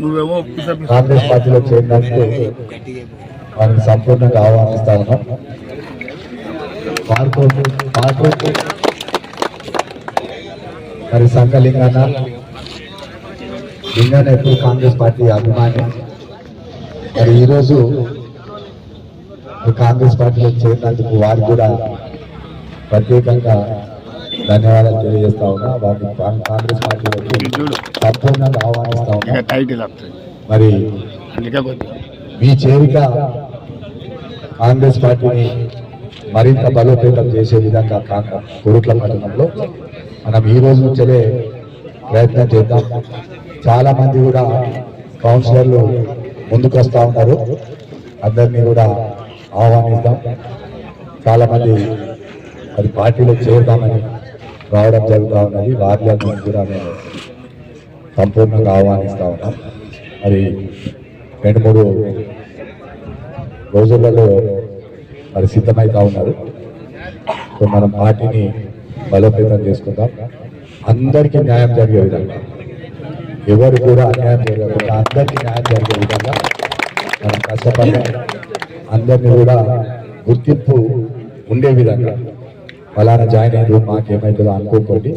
నువ్వేమో. కాంగ్రెస్ పార్టీలో చేరినందుకు వారిని సంపూర్ణంగా ఆహ్వానిస్తా ఉన్నాం. మరి సంఘలింగన్న లింగన్న ఎప్పుడు కాంగ్రెస్ పార్టీ అభిమాని. మరి ఈరోజు ఈ కాంగ్రెస్ పార్టీలో చేరినందుకు వారికి కూడా ప్రత్యేకంగా ధన్యవాదాలు తెలియజేస్తా ఉన్నా. వారిని కాంగ్- కాంగ్రెస్ పార్టీలోకి చూడు. సంపూర్ణంగా ఆహ్వానిస్తా ఉన్నా. మరి మీ చేరిక కాంగ్రెస్ పార్టీని మరింత బలోపేతం చేసే విధంగా కాక కురుట్ల పట్టణంలో మనం ఈ రోజు నుంచే ప్రయత్నం చేద్దాం. చాలా మంది కూడా కౌన్సిలర్లు ముందుకు వస్తా ఉన్నారు. అందరినీ కూడా ఆహ్వానిద్దాం. చాలా మంది మరి పార్టీలో చేరుతామని రావడం జరుగుతూ ఉన్నది. వారిని కూడా మేము సంపూర్ణంగా ఆహ్వానిస్తూ ఉన్నాం. మరి రెండు మూడు రోజులలో మరి సిద్ధమవుతూ ఉన్నారు. సో మనం పార్టీని బలోపేతం చేసుకుందాం. అందరికీ న్యాయం జరిగే విధంగా ఎవరు కూడా అన్యాయం జరగకుండా అందరికీ న్యాయం జరిగే విధంగా మనం కష్టపడదాం అందరినీ కూడా గుర్తింపు ఉండే విధంగా ఫలానా జాయిన్ అయ్యారు మాకేమైతుందో అనుకోకండి.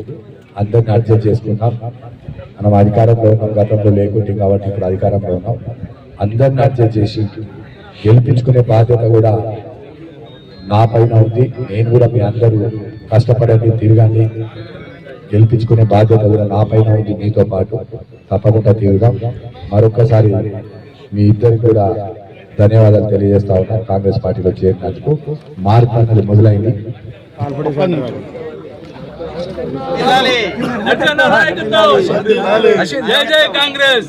అందరిని అడ్జస్ట్ చేసుకుందాం మనం అధికారంలో ఉన్నాం గతంలో లేకుంటే కాబట్టి ఇప్పుడు అధికారంలో ఉన్నాం. అందరిని అడ్జస్ట్ చేసి గెలిపించుకునే బాధ్యత కూడా నా పైన ఉంది. నేను కూడా మీ అందరూ కష్టపడండి తిరగండి. గెలిపించుకునే బాధ్యత కూడా నా పైన ఉంది. మీతో పాటు తప్పకుండా తిరుగుదాం. మరొకసారి మీ ఇద్దరికి కూడా ధన్యవాదాలు తెలియజేస్తా ఉన్నాం. కాంగ్రెస్ పార్టీలో చేరినందుకు మార్పు అన్నది మొదలైంది జై జై కాంగ్రెస్.